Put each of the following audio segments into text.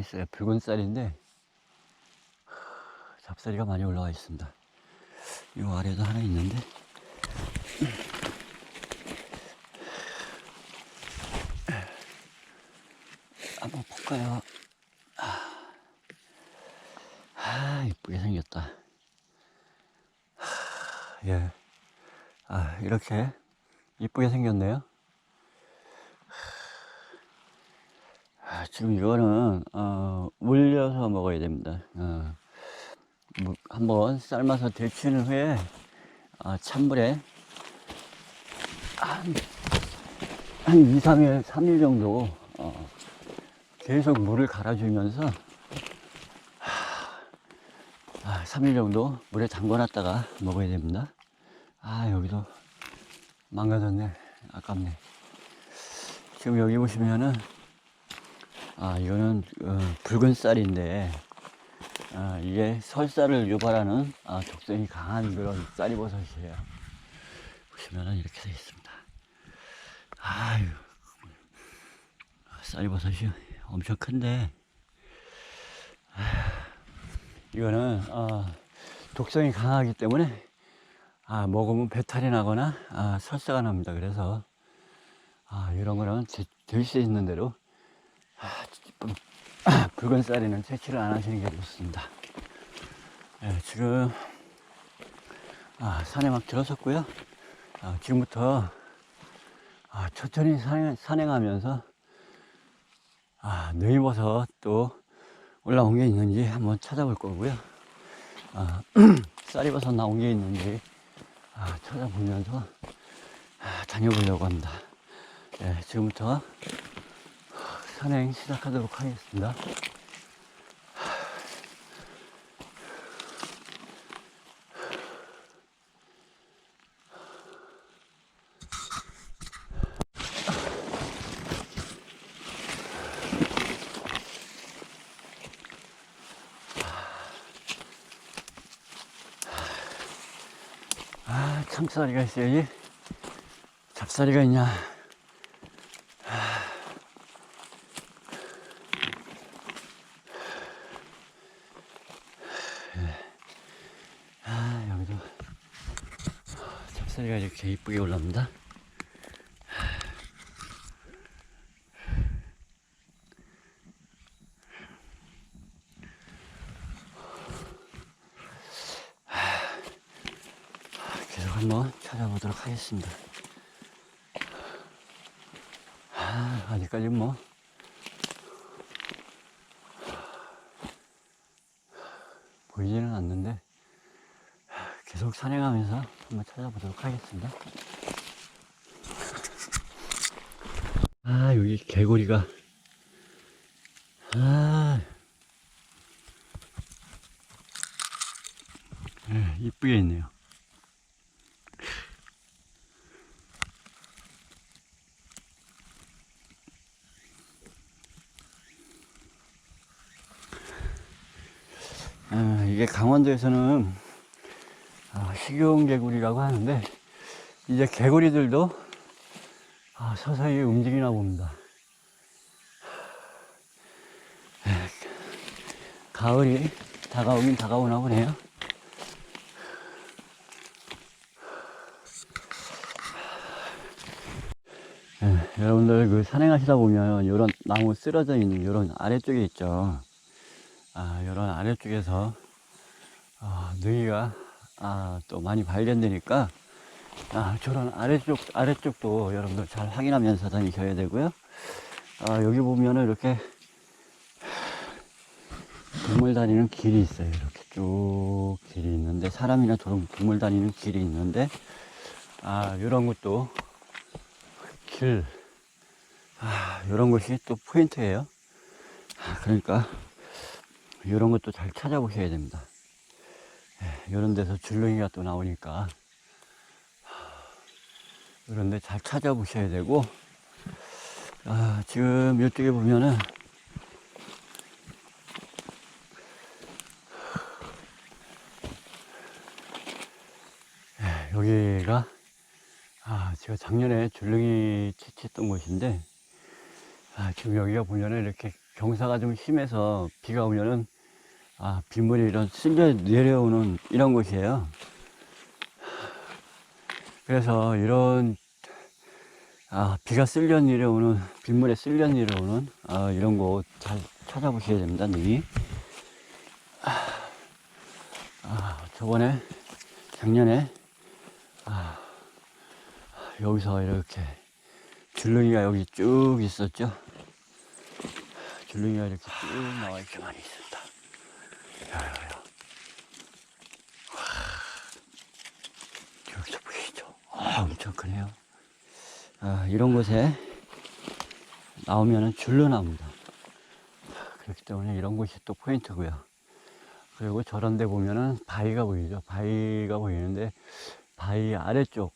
있어요. 붉은 쌀인데 하, 잡쌀이가 많이 올라와 있습니다. 이 아래도 하나 있는데. 한번 볼까요? 아, 아 이쁘게 생겼다. 예. 아, 이렇게 이쁘게 생겼네요. 아, 지금 이거는, 어, 물려서 먹어야 됩니다. 어, 무- 한번 삶아서 데치는 후에, 아, 찬물에 한, 한 2, 3일, 3일 정도, 어, 계속 물을 갈아주면서, 아, 3일 정도 물에 담궈놨다가 먹어야 됩니다. 아, 여기도 망가졌네. 아깝네. 지금 여기 보시면은, 아, 이거는, 어, 붉은 쌀인데, 아, 이게 설쌀을 유발하는, 아, 독성이 강한 그런 쌀이버섯이에요. 보시면은 이렇게 되어 있습니다. 아유, 쌀이버섯이 엄청 큰데, 이거는 어, 독성이 강하기 때문에 아, 먹으면 배탈이 나거나 아, 설사가 납니다. 그래서 아, 이런 거는 될 수 있는 대로 아, 붉- 붉은 쌀에는 채취를 안 하시는 게 좋습니다. 예, 지금 아, 산에 막 들어섰고요. 아, 지금부터 아, 천천히 산행, 산행하면서 아, 느이버섯 또 올라온 게 있는지 한번 찾아볼 거고요. 아, 쌀이버섯 나온 게 있는지 아, 찾아보면서 아, 다녀보려고 합니다. 예, 지금부터 산행 시작하도록 하겠습니다. 아, 참쌀이가 있어야지. 잡쌀이가 있냐. 아, 여기도 잡쌀 이렇게 이쁘게 올라옵니다. 계속 한번 찾아보도록 하겠습니다. 아, 아직까지 뭐. 보이지는 않는데, 계속 산행하면서 한번 찾아보도록 하겠습니다. 아, 여기 개구리가. 아. 예, 이쁘게 있네요. 아, 이게 강원도에서는 아, 식용 개구리라고 하는데 이제 개구리들도 아, 서서히 움직이나 봅니다. 에, 가을이 다가오긴 다가오나 보네요. 예, 여러분들 그 산행하시다 보면 이런 나무 쓰러져 있는 이런 아래쪽에 있죠. 아, 이런 아래쪽에서 아, 능이가 아, 또 많이 발견되니까 아, 저런 아래쪽 아래쪽도 여러분들 잘 확인하면서 다니셔야 되고요. 아, 여기 보면은 이렇게 동물 다니는 길이 있어요. 이렇게 쭉 길이 있는데 사람이나 동- 동물 다니는 길이 있는데 아, 이런 것도 길 아, 이런 것이 또 포인트예요. 아, 그러니까 이런 것도 잘 찾아보셔야 됩니다. 예, 이런 데서 줄렁이가 또 나오니까. 이런 데 잘 찾아보셔야 되고 아, 지금 이쪽에 보면은 예, 여기가 아, 제가 작년에 줄릉이 채취했던 곳인데 아, 지금 여기가 보면은 이렇게 경사가 좀 심해서 비가 오면은 아, 빗물이 이런 쓸려 내려오는 이런 곳이에요. 그래서 이런 아, 비가 쓸려 내려오는 빗물에 쓸려 내려오는 아, 이런 곳 잘 찾아보셔야 됩니다, 님이. 아, 저번에 작년에 아, 여기서 이렇게 줄눈이가 여기 쭉 있었죠. 줄눈이가 이렇게 쭉 나와 있게만 있었다. 보이시죠? 아. 아, 이런 곳에 나오면은 줄로 나옵니다. 그렇기 때문에 이런 곳이 또 포인트고요. 그리고 저런 데 보면은 바위가 보이죠. 바위가 보이는데 바위 아래쪽,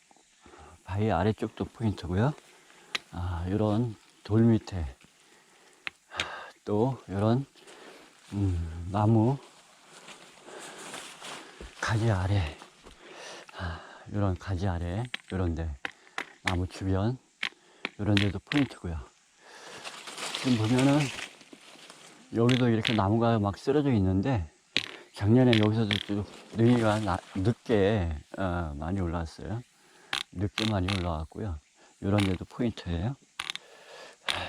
바위 아래쪽도 포인트고요. 아, 이런 돌 밑에 또 이런 음, 나무 가지 아래 아, 이런 가지 아래 이런데 나무 주변 이런 데도 포인트고요. 지금 보면은 여기도 이렇게 나무가 막 쓰러져 있는데 작년에 여기서도 좀 능이가 나- 늦게 어, 많이 올라왔어요. 늦게 많이 올라왔고요. 이런 데도 포인트예요.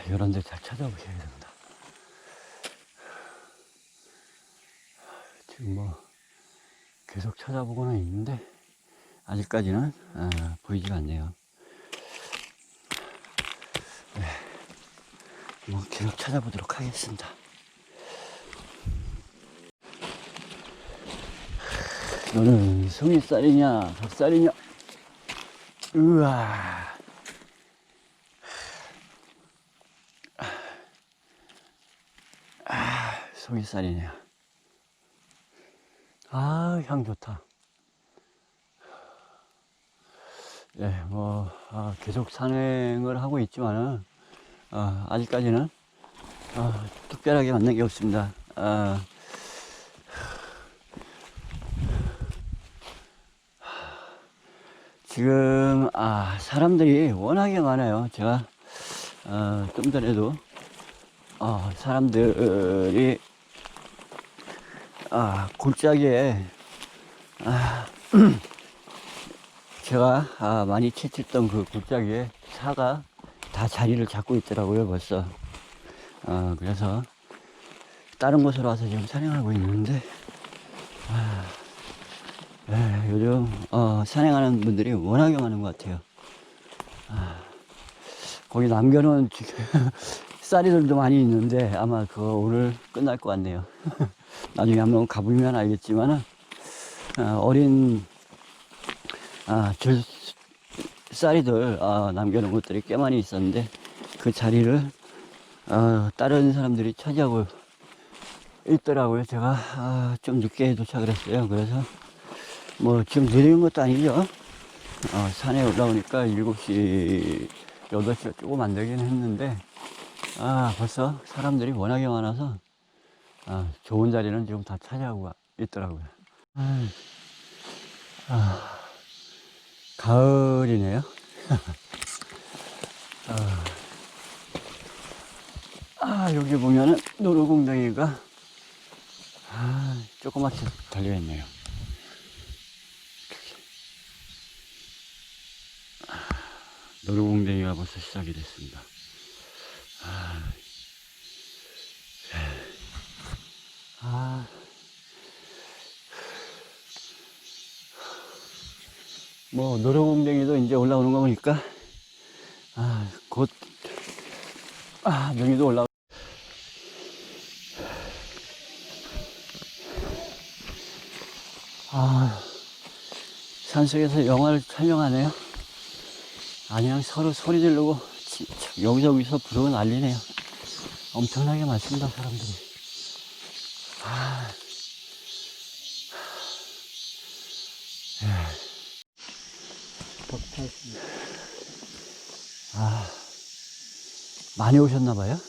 이런 데 잘 찾아보셔야 됩니다. 지금 뭐 계속 찾아보고는 있는데 아직까지는 어, 보이지가 않네요. 네. 뭐 계속 찾아보도록 하겠습니다. 너는 송이쌀이냐, 닭쌀이냐? 우와. 아, 송이쌀이네요. 아, 향 좋다. 예, 뭐, 아, 계속 산행을 하고 있지만은, 아, 아직까지는, 아, 특별하게 만난 게 없습니다. 아, 지금 아 사람들이 워낙에 많아요. 제가 어, 좀 전에도 어, 사람들이 아 골짜기에 아, 제가 아, 많이 채취했던 그 골짜기에 사가 다 자리를 잡고 있더라고요 벌써. 어, 그래서 다른 곳으로 와서 지금 촬영하고 있는데 네, 요즘 어, 산행하는 분들이 워낙에 많은 것 같아요. 아, 거기 남겨놓은 쌀이들도 많이 있는데 아마 그거 오늘 끝날 것 같네요. 나중에 한번 가보면 알겠지만은 아, 어린 아, 줄 쌀이들 아, 남겨놓은 것들이 꽤 많이 있었는데 그 자리를 어, 다른 사람들이 차지하고 있더라고요. 제가 아, 좀 늦게 도착을 했어요. 그래서 뭐 지금 내리는 것도 아니죠. 어, 산에 올라오니까 7시, 8시가 조금 안 되긴 했는데, 아, 벌써 사람들이 워낙에 많아서, 아, 좋은 자리는 지금 다 차지하고 있더라고요. 아, 아, 가을이네요. 아, 아, 여기 보면은 노루공댕이가, 아, 조그맣게 달려있네요. 노루공댕이가 벌써 시작이 됐습니다. 아, 아, 뭐 노루공댕이도 이제 올라오는 거 보니까 아, 곧 아, 명이도 올라. 아, 산속에서 영화를 촬영하네요. 아니랑 서로 소리 지르고 여기저기서 부르고 난리네요. 엄청나게 많습니다 사람들이. 아, 아, 많이 오셨나봐요.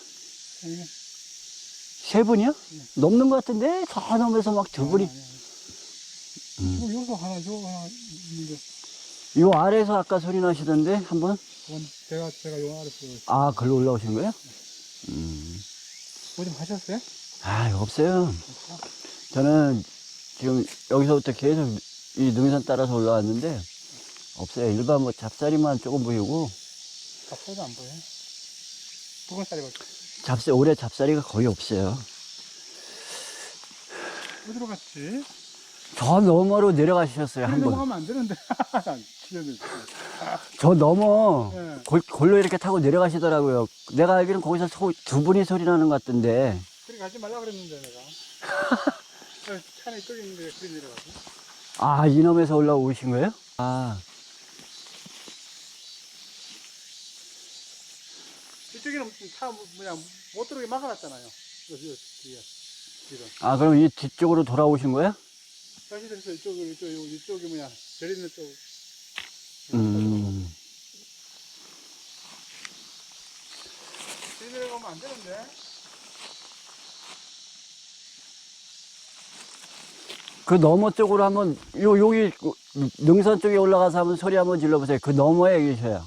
세 분이요? 넘는 것 같은데 저 넘에서 막 두 분이. 음. 뭐 요소 하나 줘 하나 이제 요 아래에서 아까 소리 나시던데, 한번? 그건 제가, 제가 용 아래서 아, 글로 올라오신 거예요? 음. 뭐좀 하셨어요? 아, 없어요. 저는 지금 여기서부터 계속 이 능선 따라서 올라왔는데, 없어요. 일반 뭐 잡사리만 조금 보이고, 갑자기 안 보여요. 붉은 살이 가 잡사, 올해 잡사리가 거의 없어요. 어디로 갔지? 저 너머로 내려가셨어요, 한 번. 넘어가면 안 되는데. 기억이 저 너머, 네. 골, 골로 이렇게 타고 내려가시더라고요. 내가 알기로는 거기서 소- 두 분이 소리 나는 것 같던데. 그리 가지 말라 그랬는데, 내가. 어, 차에 끌 있는데, 그리 내려가지. 아, 이놈에서 올라오신 거예요? 아, 이쪽에는 차, 뭐- 뭐냐, 못 들어오게 막아놨잖아요. 여기, 여기, 뒤에. 뒤로. 아, 그럼 이 뒤쪽으로 돌아오신 거예요? 사실에서 이쪽으로, 이쪽, 이쪽이 뭐냐, 절 있는 쪽. 음. 뒤 내려가면 안 되는데. 그 너머 쪽으로 한번, 요, 여기, 그 능선 쪽에 올라가서 한번 소리 한번 질러보세요. 그 너머에 계셔요.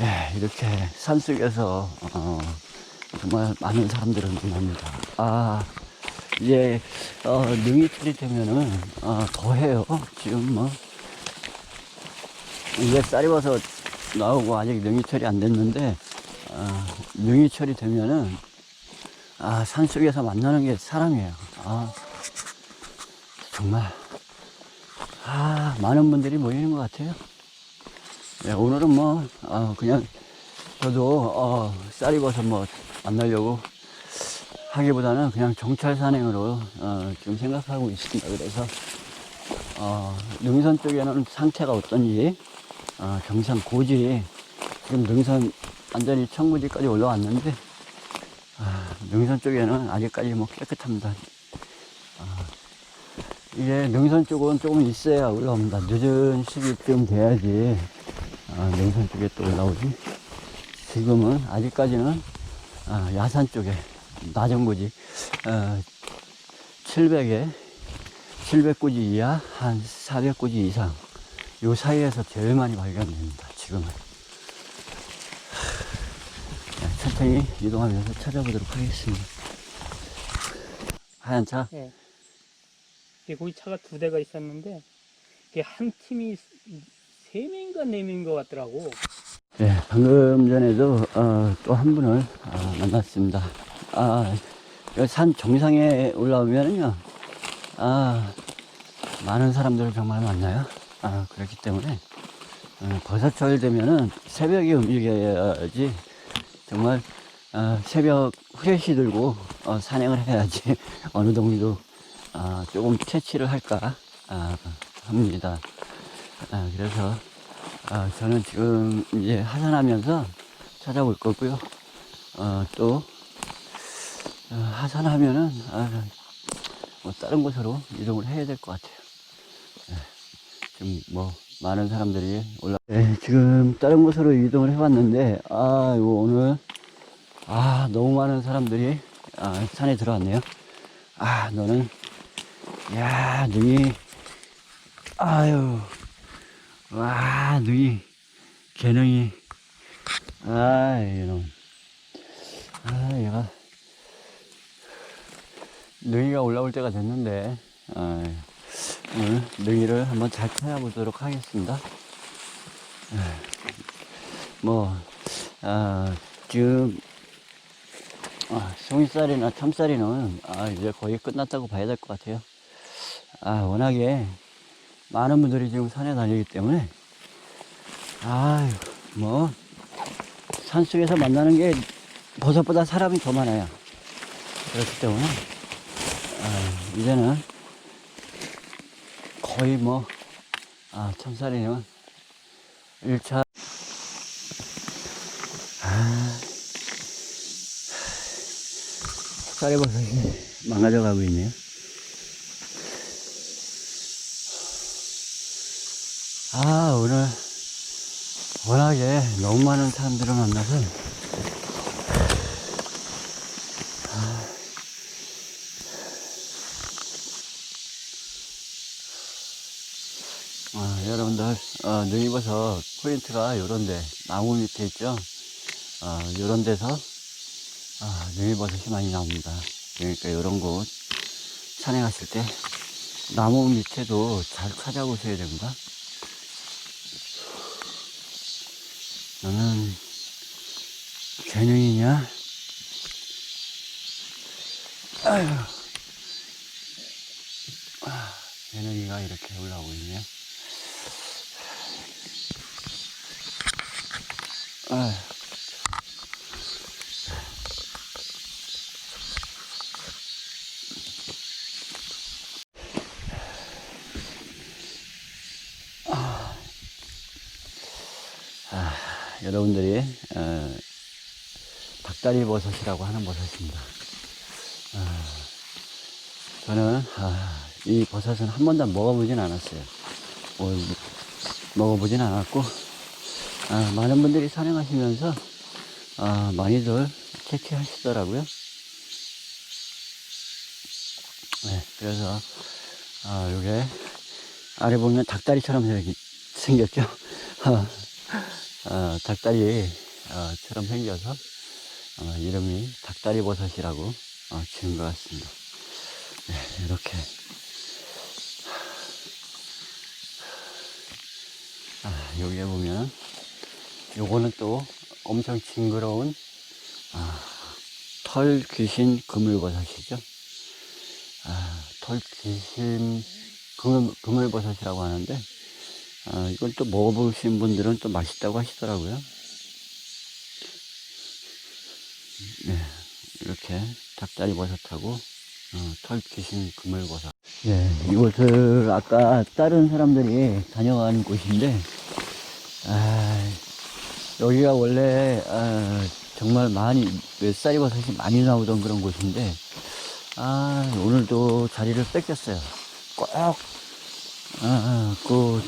예, 이렇게 산속에서, 어, 정말 많은 사람들을 만납니다. 아, 이제, 어, 능이철이 되면은, 어, 더 해요. 지금 뭐, 이제 쌀이 와서 나오고 아직 능이철이 안 됐는데, 아, 능이철이 되면은, 아, 산 속에서 만나는 게 사람이에요. 아, 정말, 아, 많은 분들이 모이는 것 같아요. 네, 오늘은 뭐, 어, 그냥, 저도, 어, 쌀이 와서 뭐, 만나려고 하기보다는 그냥 정찰 산행으로, 어, 지금 생각하고 있습니다. 그래서, 어, 능선 쪽에는 상태가 어떤지, 어, 경상 고지, 지금 능선 완전히 청구지까지 올라왔는데, 아, 능선 쪽에는 아직까지 뭐 깨끗합니다. 아, 이게 능선 쪽은 조금 있어야 올라옵니다. 늦은 시기쯤 돼야지, 아, 능선 쪽에 또 올라오지. 지금은 아직까지는, 아, 야산 쪽에, 낮은 고지, 어, 700에, 700고지 이하, 한 400고지 이상, 요 사이에서 제일 많이 발견됩니다. 지금은. 네, 천천히 이동하면서 찾아보도록 하겠습니다. 하얀 차? 예. 이게 거기 차가 두 대가 있었는데, 한 팀이 세 명인가 네 명인 것 같더라고. 네, 방금 전에도 어, 또한 분을 아, 만났습니다. 아, 여기 산 정상에 올라오면은요, 아, 많은 사람들을 정말 만나요. 아, 그렇기 때문에 어, 버섯철 되면은 새벽에 움직여야지 정말 어, 새벽 후레쉬 들고 어, 산행을 해야지 어느 정도 아, 조금 채취를 할까 아, 합니다. 아, 그래서 아, 저는 지금 이제 하산하면서 찾아볼 거고요. 어, 또 어, 하산하면은 아, 뭐 다른 곳으로 이동을 해야 될 것 같아요. 네, 지금 뭐 많은 사람들이 올라. 네, 지금 다른 곳으로 이동을 해봤는데 아, 이거 오늘 아 너무 많은 사람들이 아, 산에 들어왔네요. 아, 너는 야 능이 아유. 와, 눈이, 개능이, 아, 이놈. 아, 얘가, 능이가 올라올 때가 됐는데, 아, 오늘 능이를 한번 잘 찾아보도록 하겠습니다. 아, 뭐, 아, 지금, 아, 송이살이나 참살이는, 아, 이제 거의 끝났다고 봐야 될 것 같아요. 아, 워낙에, 많은 분들이 지금 산에 다니기 때문에 아유 뭐 산속에서 만나는 게 버섯보다 사람이 더 많아요. 그렇기 때문에 아, 이제는 거의 뭐 아, 참살이는 1차. 아, 쌀버섯이 망가져 가고 있네요 아, 오늘 워낙에 너무 많은 사람들을 만나서. 아, 아 여러분들 어, 눈입어서 포인트가 요런데 나무 밑에 있죠? 어, 요런 데서 아, 눈입버섯이 많이 나옵니다. 그러니까 요런 곳 산에 갔을 때 나무 밑에도 잘 찾아보셔야 됩니다. 너는, 개능이냐? 아휴. 아, 개능이가 이렇게 올라오고 있네. 아휴. 여러분들이 어, 닭다리 버섯이라고 하는 버섯입니다. 아, 저는 아, 이 버섯은 한 번도 먹어보진 않았어요. 뭐, 먹어보진 않았고 아, 많은 분들이 산행하시면서 아, 많이들 채취하시더라고요. 네, 그래서 아, 요게 아래 보면 닭다리처럼 생겼죠. 어, 어, 닭다리처럼 생겨서 어, 이름이 닭다리 버섯이라고 어, 지은 것 같습니다. 네, 이렇게 아, 여기에 보면 요거는 또 엄청 징그러운 아, 털 귀신 그물버섯이죠. 아, 털 귀신 그물, 그물버섯이라고 하는데 아, 이건 또 먹어보신 분들은 또 맛있다고 하시더라고요. 네, 이렇게 닭다리 버섯하고 어, 털 귀신 그물버섯. 네, 이곳을 아까 다른 사람들이 다녀간 곳인데, 아, 여기가 원래 아, 정말 많이 몇 버섯이 많이 나오던 그런 곳인데, 아, 오늘도 자리를 뺏겼어요. 꼭, 아, 아, 그,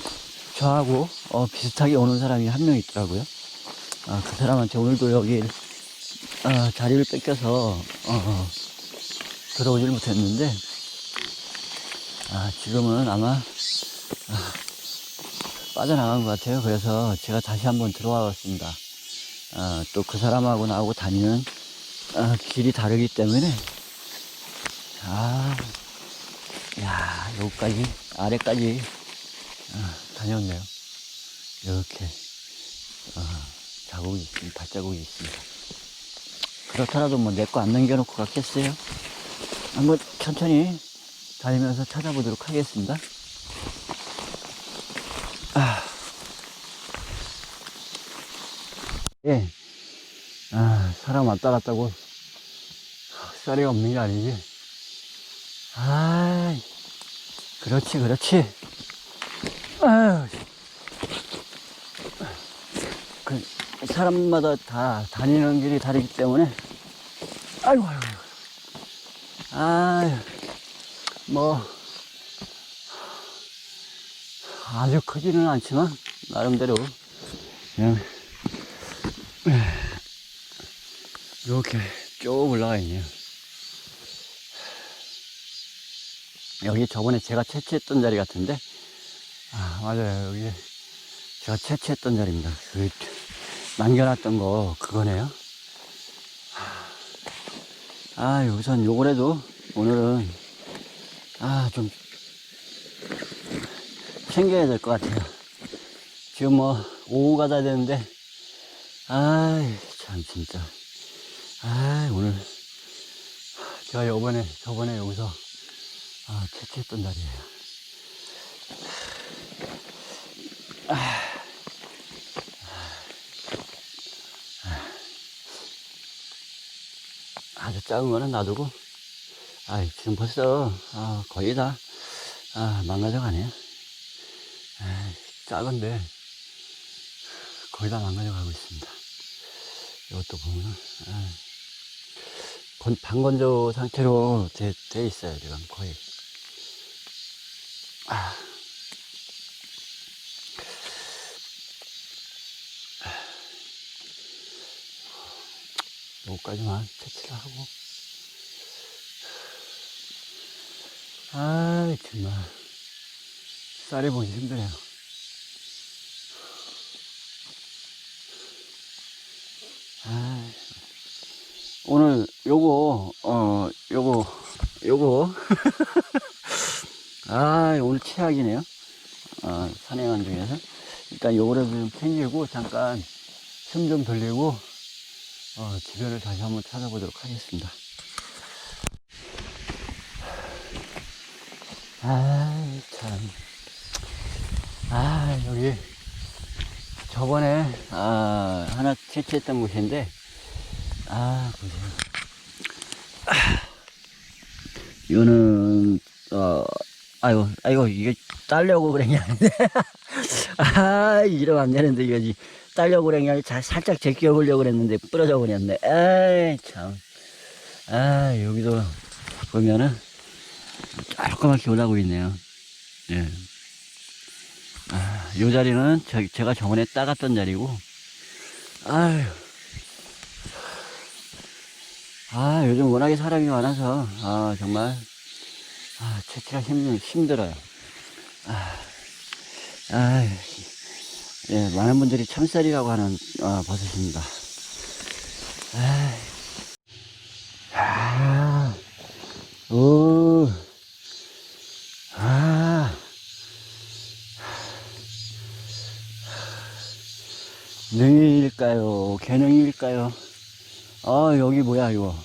저하고, 어, 비슷하게 오는 사람이 한 명 있더라고요. 아, 그 사람한테 오늘도 여기, 아, 자리를 뺏겨서, 어, 어, 들어오질 못했는데, 아, 지금은 아마, 아, 빠져나간 것 같아요. 그래서 제가 다시 한번 들어와 봤습니다. 아, 또그 사람하고 나하고 다니는, 아, 길이 다르기 때문에, 아, 야, 여기까지, 아래까지, 아, 다녔네요. 이렇게, 아, 자국이 있습니다. 발자국이 있습니다. 그렇더라도 뭐 내 거 안 남겨놓고 갔겠어요? 한번 천천히 다니면서 찾아보도록 하겠습니다. 아. 예. 아, 사람 왔다 갔다고 쌀이가 없는 게 아니지. 아, 그렇지, 그렇지. 그, 사람마다 다 다니는 길이 다르기 때문에, 아이고, 아이고. 아유, 뭐, 아주 크지는 않지만, 나름대로, 그냥, 이렇게 쭉 올라가 있네요. 여기 저번에 제가 채취했던 자리 같은데, 아, 맞아요. 여기 제가 채취했던 자리입니다. 그, 남겨놨던 거, 그거네요. 아, 우선 요거라도 오늘은, 아, 좀, 챙겨야 될 것 같아요. 지금 뭐, 오후가 다 되는데, 아이, 참, 진짜. 아 오늘, 제가 요번에, 저번에 여기서, 아, 채취했던 자리예요. 아주 작은 거는 놔두고, 아 지금 벌써, 아, 거의 다, 아, 망가져 가네요. 아, 작은데, 거의 다 망가져 가고 있습니다. 이것도 보면은, 아, 건, 반건조 상태로 돼, 돼 있어요, 지금 거의. 아. 뭐 요거까지만 채취를 하고. 아 정말. 쌀이 보기 힘드네요. 아, 오늘 요거 어 요거 요거. 아 오늘 최악이네요. 어, 산행한 중에서. 일단 요거를 좀 챙기고 잠깐 숨 좀 돌리고 어, 주변을 다시 한번 찾아보도록 하겠습니다. 아, 참. 아, 여기, 저번에, 아, 하나 채취했던 곳인데, 아, 보세요. 아, 이거는, 어, 아이고, 아이고, 이게 딸려고 그런 게 아닌데. 아, 이러면 안 되는데, 이거지. 딸려고 아니라 자- 살짝 제껴보려고 그랬는데, 부러져 버렸네. 아이, 참. 아, 여기도 보면은, 조그맣게 올라오고 있네요. 예. 아, 요 자리는 저, 제가 저번에 따갔던 자리고, 아유. 아, 요즘 워낙에 사람이 많아서, 아, 정말, 아, 채취가 힘, 힘들어요. 아, 아, 예, 많은 분들이 참쌀이라고 하는, 어, 버섯입니다. 아, 아, 오, 아, 능일까요? 개능일까요? 아, 여기 뭐야, 이거.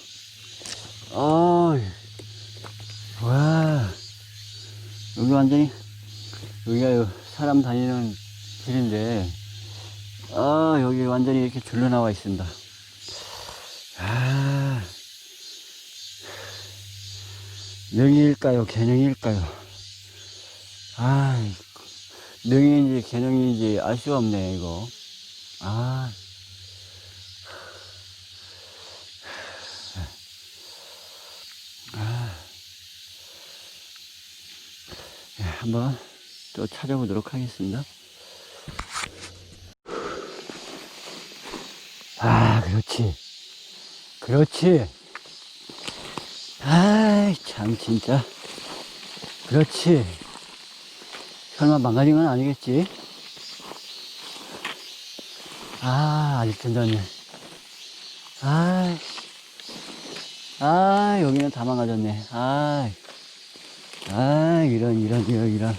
아, 와. 여기 완전히, 여기가 요 사람 다니는 길인데, 아, 여기 완전히 이렇게 둘러 나와 있습니다. 아, 능일까요? 개능일까요? 아, 능인지 개능인지 알 수가 없네, 이거. 아. 아. 예, 한번 또 찾아보도록 하겠습니다. 그렇지. 그렇지. 아이, 참, 진짜. 그렇지. 설마 망가진 건 아니겠지? 아, 아직 괜찮네. 아, 아, 여기는 다 망가졌네. 아, 아, 이런, 이런, 이런, 이런.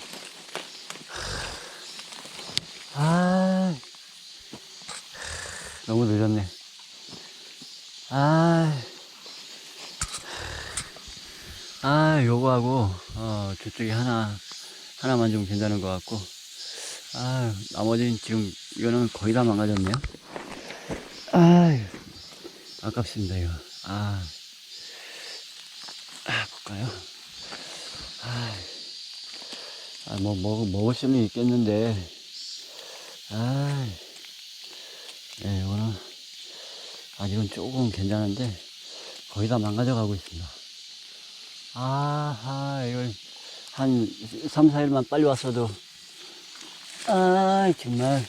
아, 너무 늦었네. 아, 아, 요거하고, 어, 저쪽에 하나, 하나만 좀 괜찮은 것 같고, 아, 나머지는 지금, 이거는 거의 다 망가졌네요. 아, 아깝습니다, 이거. 아, 아, 볼까요? 아, 아, 뭐, 먹, 먹을 수는 있겠는데, 아, 네, 이거는, 아직은 조금 괜찮은데, 거의 다 망가져 가고 있습니다. 아하, 이걸 한 3, 4일만 빨리 왔어도, 아, 정말.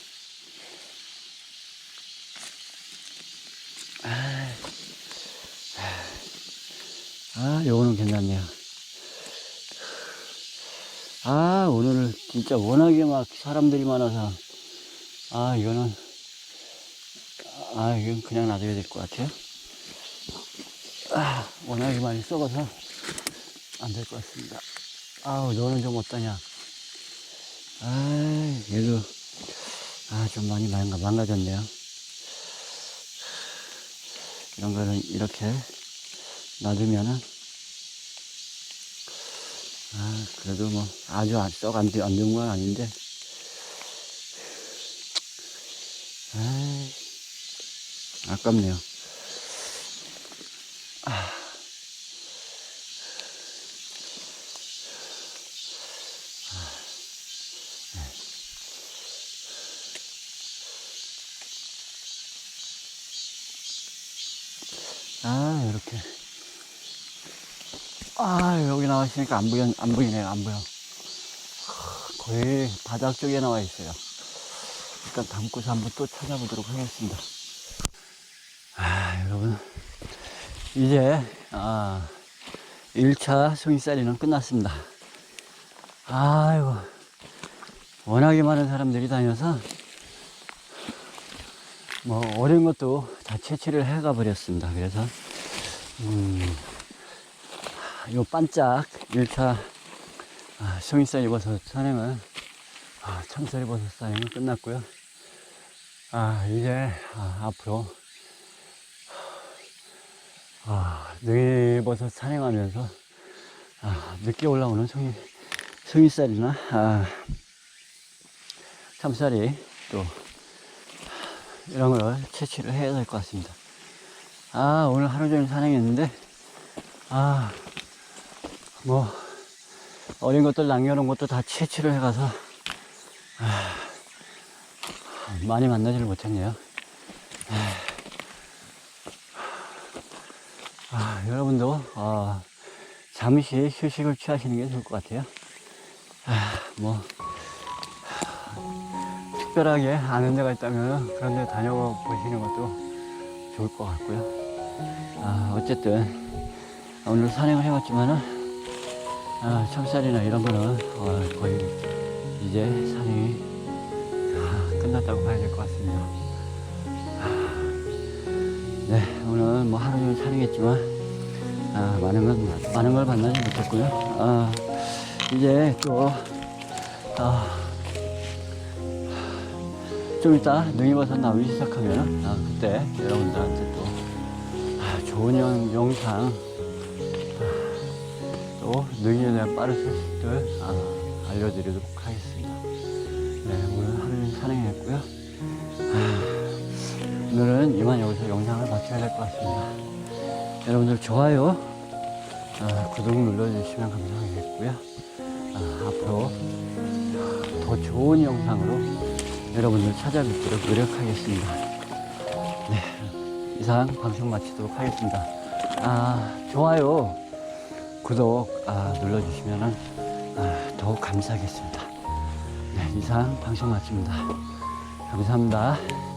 아, 아, 요거는 괜찮네요. 아, 오늘은 진짜 워낙에 막 사람들이 많아서, 아, 이거는, 아, 이건 그냥 놔둬야 될 것 같아요. 아, 워낙에 많이 썩어서 안 될 것 같습니다. 아우, 너는 좀 어떠냐? 아, 얘도, 아, 좀 많이 망가, 망가졌네요. 이런 거는 이렇게 놔두면은, 아, 그래도 뭐, 아주 안, 썩 안, 안 좋은 건 아닌데, 아깝네요. 아. 아, 이렇게. 아, 여기 나와 있으니까 안 보여, 안 보이네요, 안 보여. 거의 바닥 쪽에 나와 있어요. 일단 담고서 한번 또 찾아보도록 하겠습니다. 아, 여러분. 이제, 아, 1차 송이살이는 끝났습니다. 아이고. 워낙에 많은 사람들이 다녀서, 뭐, 어려운 것도 다 채취를 해가 버렸습니다. 그래서, 음, 요 반짝 1차 아, 송이살 입어서 산행은 아, 참쌀 입어서 산행은 끝났고요. 아, 이제 아, 앞으로 아, 능이버섯 산행하면서 아, 늦게 올라오는 송이, 송이살이나 아, 참쌀이 또 이런 걸 채취를 해야 될 것 같습니다. 아, 오늘 하루 종일 산행했는데, 아, 뭐, 어린 것들 남겨놓은 것도 다 채취를 해가서, 아, 많이 만나지를 못했네요. 아, 여러분도, 어, 잠시 휴식을 취하시는 게 좋을 것 같아요. 아, 뭐, 특별하게 아는 데가 있다면 그런 데 다녀보시는 것도 좋을 것 같고요. 아, 어쨌든 오늘 산행을 해봤지만은 아, 참쌀이나 이런 거는 어, 거의 이제 산행이 아, 끝났다고 봐야 될 것 같습니다. 오늘 뭐 하루 종일 산행했지만 아, 많은 걸 많은 걸 만나지 못했고요. 아, 이제 또 아, 좀 이따 능이 버섯 나오기 시작하면 아, 그때 여러분들한테 또 아, 좋은 영, 영상 아, 또 능이에 대한 빠른 소식들 아, 알려드리도록 하겠습니다. 네, 오늘 하루 종일 산행했고요. 아, 오늘은 이만 여기서 영상을 마쳐야 될 것 같습니다. 여러분들 좋아요, 아, 구독 눌러주시면 감사하겠고요. 아, 앞으로 더 좋은 영상으로 여러분들 찾아뵙도록 노력하겠습니다. 네, 이상 방송 마치도록 하겠습니다. 아, 좋아요, 구독 아, 눌러주시면 아, 더욱 감사하겠습니다. 네, 이상 방송 마칩니다. 감사합니다.